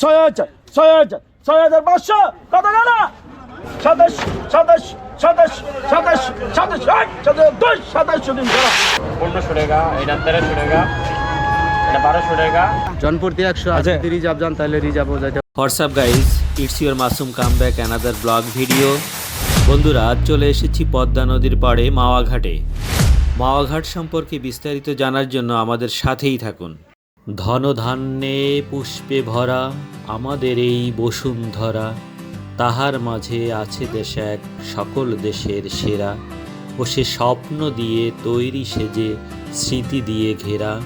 ছয় হাজার ছয় হাজার ছয় হাজার পাঁচশো কত গেল সাতাশ সাতাশ সাতাশ সাতাশ সাতাশ আট সাতাশ দুই সাতাশশো দিন করা পনেরোশো টাকা এটা তেরোশো টাকা এটা বারোশো টাকা জনপ্রতি একশো আচ্ছা। রিজার্ভ যান তাহলে WhatsApp guys it's your Masum come back another blog video বন্ধুরা আজ চলে এসেছি পদ্মা নদীর পাড়ে মাওয়াঘাটে। মাওয়াঘাট সম্পর্কে বিস্তারিত জানার জন্য আমাদের সাথেই থাকুন। ধনধান্যে পুষ্পে ভরা আমাদের এই বসুন্ধরা। তাহার মাঝে আছে দেশ এক, সকল দেশের সেরা। ও সে স্বপ্ন দিয়ে তৈরি সেজে স্মৃতি দিয়ে ঘেরা।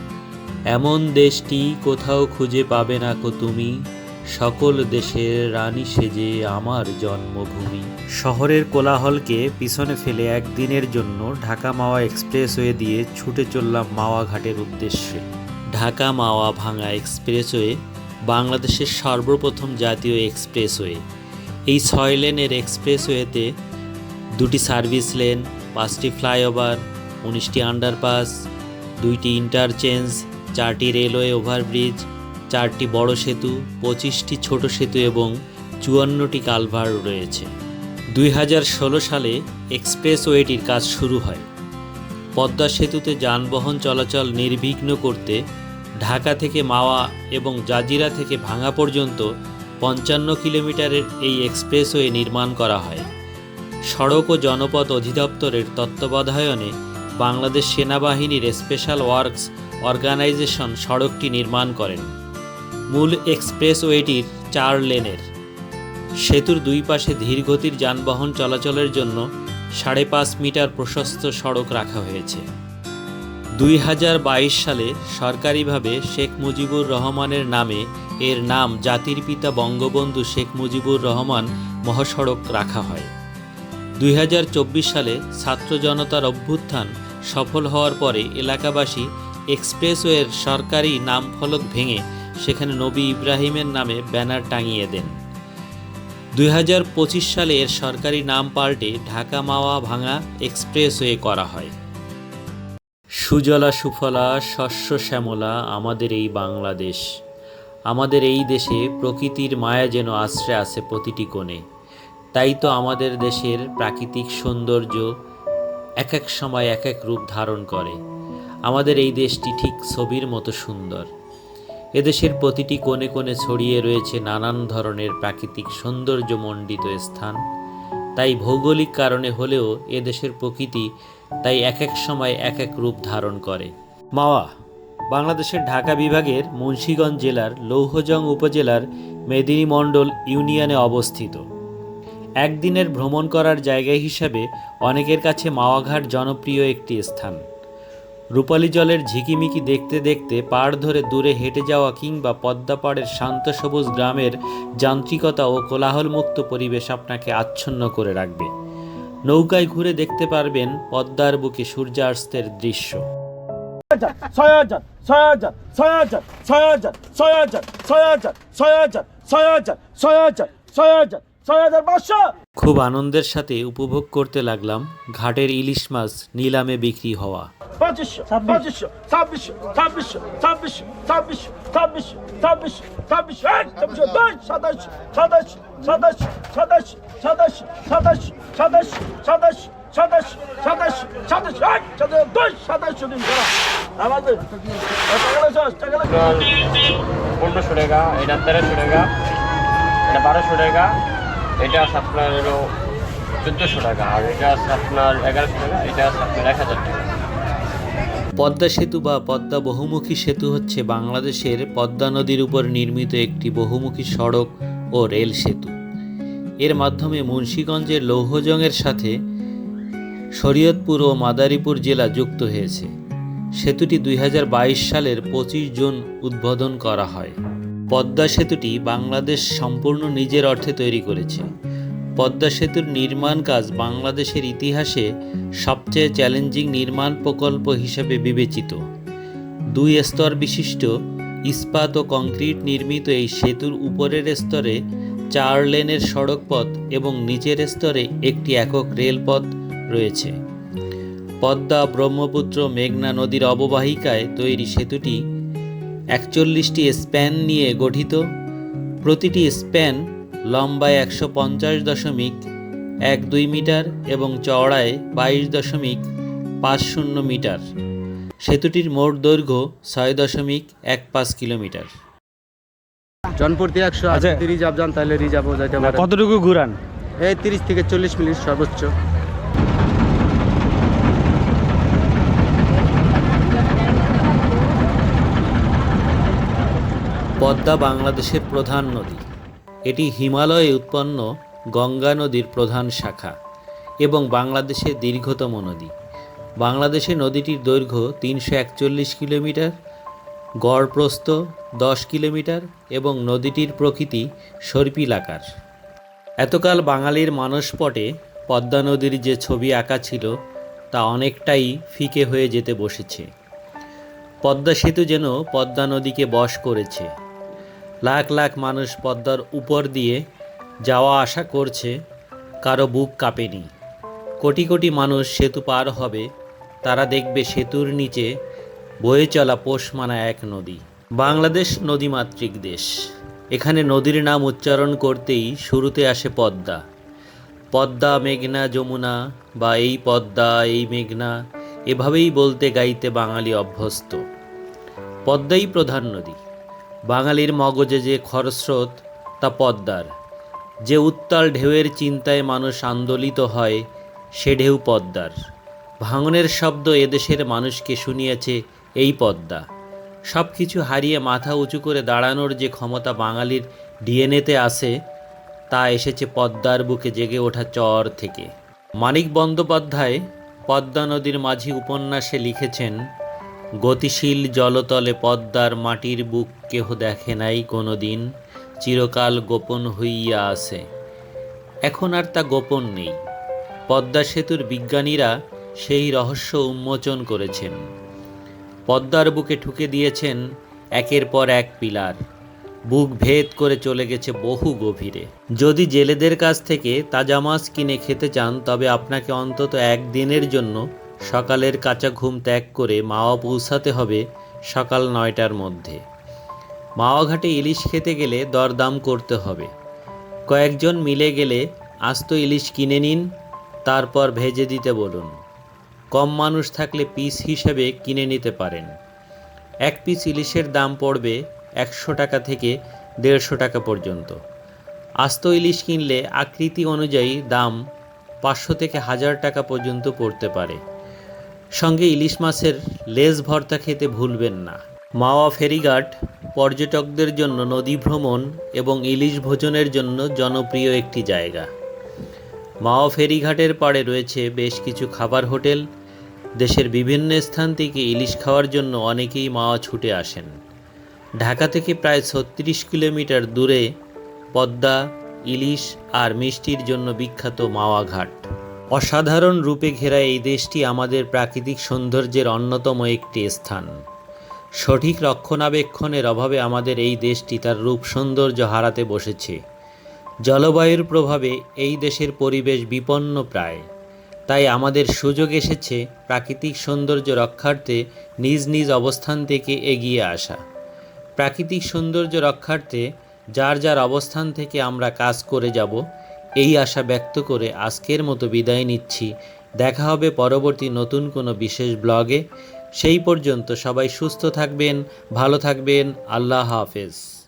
এমন দেশটি কোথাও খুঁজে পাবে না কো তুমি। সকল দেশের রানী সেজে আমার জন্মভূমি। শহরের কোলাহলকে পিছনে ফেলে একদিনের জন্য ঢাকা মাওয়া এক্সপ্রেসওয়ে দিয়ে ছুটে চললাম মাওয়া ঘাটের উদ্দেশ্যে। ঢাকা মাওয়া ভাঙা এক্সপ্রেসওয়ে বাংলাদেশের সর্বপ্রথম জাতীয় এক্সপ্রেসওয়ে। এই ছয় লেনের এক্সপ্রেসওয়েতে দুটি সার্ভিস লেন, পাঁচটি ফ্লাইওভার, উনিশটি আন্ডারপাস, দুইটি ইন্টারচেঞ্জ, চারটি রেলওয়ে ওভারব্রিজ, চারটি বড় সেতু, পঁচিশটি ছোট সেতু এবং চুয়ান্নটি কালভার রয়েছে। দুই হাজার ষোলো সালে এক্সপ্রেসওয়েটির কাজ শুরু হয়। পদ্মা সেতুতে যানবাহন চলাচল নির্বিঘ্ন করতে ঢাকা থেকে মাওয়া এবং জাজিরা থেকে ভাঙা পর্যন্ত পঞ্চান্ন কিলোমিটারের এই এক্সপ্রেসওয়ে নির্মাণ করা হয়। সড়ক ও জনপথ অধিদপ্তরের তত্ত্বাবধায়নে বাংলাদেশ সেনাবাহিনীর স্পেশাল ওয়ার্কস অর্গানাইজেশন সড়কটি নির্মাণ করেন। মূল এক্সপ্রেসওয়েটির চার লেনের। সেতুর দুই পাশে ধীরগতির যানবাহন চলাচলের জন্য সাড়ে পাঁচ মিটার প্রশস্ত সড়ক রাখা হয়েছে। দুই হাজার বাইশ সালে সরকারিভাবে শেখ মুজিবুর রহমানের নামে এর নাম জাতির পিতা বঙ্গবন্ধু শেখ মুজিবুর রহমান মহাসড়ক রাখা হয়। দুই হাজার চব্বিশ সালে ছাত্র জনতার অভ্যুত্থান সফল হওয়ার পরে এলাকাবাসী এক্সপ্রেসওয়ের সরকারি নাম ফলক ভেঙে সেখানে নবী ইব্রাহিমের নামে ব্যানার টাঙিয়ে দেন। দুই হাজার পঁচিশ সালে এর সরকারি নাম পাল্টে ঢাকা মাওয়া ভাঙা এক্সপ্রেসওয়ে করা হয়। সুজলা সুফলা শস্য শ্যামলা আমাদের এই বাংলাদেশ। আমাদের এই দেশে প্রকৃতির মায়া যেন আশ্রয় আছে প্রতিটি কোণে। তাই তো আমাদের দেশের প্রাকৃতিক সৌন্দর্য এক এক সময় এক এক রূপ ধারণ করে। আমাদের এই দেশটি ঠিক ছবির মতো সুন্দর। এদেশের প্রতিটি কোণে কোণে ছড়িয়ে রয়েছে নানান ধরনের প্রাকৃতিক সৌন্দর্যমণ্ডিত স্থান। তাই ভৌগোলিক কারণে হলেও এদেশের প্রকৃতি তাই এক এক সময় এক এক রূপ ধারণ করে। মাওয়া, বাংলাদেশের ঢাকা বিভাগের মুন্সীগঞ্জ জেলার লৌহজং উপজেলার মেদিনী মণ্ডল ইউনিয়নে অবস্থিত। একদিনের ভ্রমণ করার জায়গা হিসাবে অনেকের কাছে মাওয়াঘাট জনপ্রিয় একটি স্থান। রূপালী জলের ঝিকিমিকি দেখতে দেখতে পাড় ধরে দূরে হেঁটে যাওয়া কিংবা পদ্মাপাড়ের শান্ত সবুজ গ্রামের যান্ত্রিকতা ও কোলাহলমুক্ত পরিবেশ আপনাকে আচ্ছন্ন করে রাখবে। নৌকায় ঘুরে দেখতে পারবেন পদ্মার বুকে সূর্যাস্তের দৃশ্য ছয় হাজার পাঁচশো খুব আনন্দের সাথে উপভোগ করতে লাগলাম ঘাটের ইলিশ মাছ নিলামে বিক্রি হওয়া বারোশো টাকা এটা আছে আপনার হলো চোদ্দোশো টাকা, আর এটা আছে আপনার এগারোশো টাকা, এটা আছে আপনার এক হাজার টাকা। পদ্মা সেতু বা পদ্মা বহুমুখী সেতু হচ্ছে বাংলাদেশের পদ্মা নদীর উপর নির্মিত একটি বহুমুখী সড়ক ও রেল সেতু। এর মাধ্যমে মুন্সীগঞ্জের লৌহজংয়ের সাথে শরীয়তপুর ও মাদারীপুর জেলা যুক্ত হয়েছে। সেতুটি দুই হাজার বাইশ সালের পঁচিশ জুন উদ্বোধন করা হয়। পদ্মা সেতুটি বাংলাদেশ সম্পূর্ণ নিজের অর্থে তৈরি করেছে। পদ্মা সেতুর নির্মাণ কাজ বাংলাদেশের ইতিহাসে সবচেয়ে চ্যালেঞ্জিং নির্মাণ প্রকল্প হিসেবে বিবেচিত। দুই স্তর বিশিষ্ট ইস্পাত ও কংক্রিট নির্মিত এই সেতুর উপরের স্তরে চার লেনের সড়কপথ এবং নিচের স্তরে একটি একক রেলপথ রয়েছে। পদ্মা ব্রহ্মপুত্র মেঘনা নদীর অববাহিকায় তৈরি সেতুটি একচল্লিশটি স্প্যান নিয়ে গঠিত। প্রতিটি স্প্যান লম্বায় একশো পঞ্চাশ দশমিক এক দুই মিটার এবং চওড়ায় বাইশ দশমিক পাঁচ শূন্য মিটার। সেতুটির মোট দৈর্ঘ্য ছয় দশমিক এক পাঁচ কিলোমিটার। জনপ্রতি একশো আচ্ছা। রিজার্ভ যান তাহলে রিজার্ভও পারে কতটুকু ঘুরান? এই তিরিশ থেকে চল্লিশ মিনিট সর্বোচ্চ। পদ্মা বাংলাদেশের প্রধান নদী। এটি হিমালয়ে উৎপন্ন গঙ্গা নদীর প্রধান শাখা এবং বাংলাদেশের দীর্ঘতম নদী। বাংলাদেশে নদীটির দৈর্ঘ্য তিনশো একচল্লিশ কিলোমিটার গড় প্রস্থ দশ কিলোমিটার এবং নদীটির প্রকৃতি সর্পিলাকার এতকাল বাঙালির মানসপটে পদ্মা নদীর যে ছবি আঁকা ছিল, তা অনেকটাই ফিকে হয়ে যেতে বসেছে। পদ্মা সেতু যেন পদ্মা নদীকে বশ করেছে। লাখ লাখ মানুষ পদ্মার উপর দিয়ে যাওয়া আসা করছে, কারও বুক কাঁপেনি। কোটি কোটি মানুষ সেতু পার হবে, তারা দেখবে সেতুর নিচে বয়ে চলা পোষমানা এক নদী। বাংলাদেশ নদীমাতৃক দেশ। এখানে নদীর নাম উচ্চারণ করতেই শুরুতে আসে পদ্মা। পদ্মা, মেঘনা, যমুনা বা এই পদ্মা, এই মেঘনা, এভাবেই বলতে গাইতে বাঙালি অভ্যস্ত। পদ্মাই প্রধান নদী। বাঙালির মগজে যে খরস্রোত, তা পদ্মার। যে উত্তাল ঢেউয়ের চিন্তায় মানুষ আন্দোলিত হয়, সে ঢেউ পদ্মার। ভাঙনের শব্দ এদেশের মানুষকে শুনিয়েছে এই পদ্মা। সব কিছু হারিয়ে মাথা উঁচু করে দাঁড়ানোর যে ক্ষমতা বাঙালির ডিএনএতে আছে, তা এসেছে পদ্মার বুকে জেগে ওঠা চর থেকে। মানিক বন্দ্যোপাধ্যায় পদ্মা নদীর মাঝি উপন্যাসে লিখেছেন গতিশীল জলতলে পদ্মার মাটির বুক কেহ দেখে নাই কোনো দিন চিরকাল গোপন হইয়া আছে। এখন আর তা গোপন নেই। পদ্মা সেতুর বিজ্ঞানীরা সেই রহস্য উন্মোচন করেছেন। পদ্মার বুকে ঠুকে দিয়েছেন একের পর এক পিলার। বুক ভেদ করে চলে গেছে বহু গভীরে। যদি জেলেদের কাছ থেকে তাজা মাছ কিনে খেতে চান, তবে আপনাকে অন্তত একদিনের জন্য সকালের কাঁচা ঘুম ত্যাগ করে মাওয়া পৌঁছাতে হবে সকাল নয়টার মধ্যে। মাওয়াঘাটে ইলিশ খেতে গেলে দরদাম করতে হবে। কয়েকজন মিলে গেলে আস্ত ইলিশ কিনে নিন, তারপর ভেজে দিতে বলুন। কম মানুষ থাকলে পিস হিসেবে কিনে নিতে পারেন। এক পিস ইলিশের দাম পড়বে একশো টাকা থেকে দেড়শো টাকা পর্যন্ত। আস্ত ইলিশ কিনলে আকৃতি অনুযায়ী দাম পাঁচশো থেকে হাজার টাকা পর্যন্ত পড়তে পারে। সঙ্গে ইলিশ মাছের লেজ ভর্তা খেতে ভুলবেন না। মাওয়া ফেরিঘাট পর্যটকদের জন্য নদী ভ্রমণ এবং ইলিশ ভোজনের জন্য জনপ্রিয় একটি জায়গা। মাওয়া ফেরিঘাটের পাড়ে রয়েছে বেশ কিছু খাবার হোটেল। দেশের বিভিন্ন স্থান থেকে ইলিশ খাওয়ার জন্য অনেকেই মাওয়া ছুটে আসেন। ঢাকা থেকে প্রায় ছত্রিশ কিলোমিটার দূরে পদ্মা, ইলিশ আর মিষ্টির জন্য বিখ্যাত মাওয়া ঘাট। অসাধারণ রূপে ঘেরা এই দেশটি আমাদের প্রাকৃতিক সৌন্দর্যের অন্যতম একটি স্থান। সঠিক রক্ষণাবেক্ষণের অভাবে আমাদের এই দেশটি তার রূপ সৌন্দর্য হারাতে বসেছে। জলবায়ুর প্রভাবে এই দেশের পরিবেশ বিপন্ন প্রায়। তাই আমাদের সুযোগ এসেছে প্রাকৃতিক সৌন্দর্য রক্ষার্থে নিজ নিজ অবস্থান থেকে এগিয়ে আসা। প্রাকৃতিক সৌন্দর্য রক্ষার্থে যার যার অবস্থান থেকে আমরা কাজ করে যাব এই আশা ব্যক্ত করে আজকের মতো বিদায় নিচ্ছি। দেখা হবে পরবর্তী নতুন কোনো বিশেষ ব্লগে। সেই পর্যন্ত সবাই সুস্থ থাকবেন, ভালো থাকবেন। আল্লাহ হাফেজ।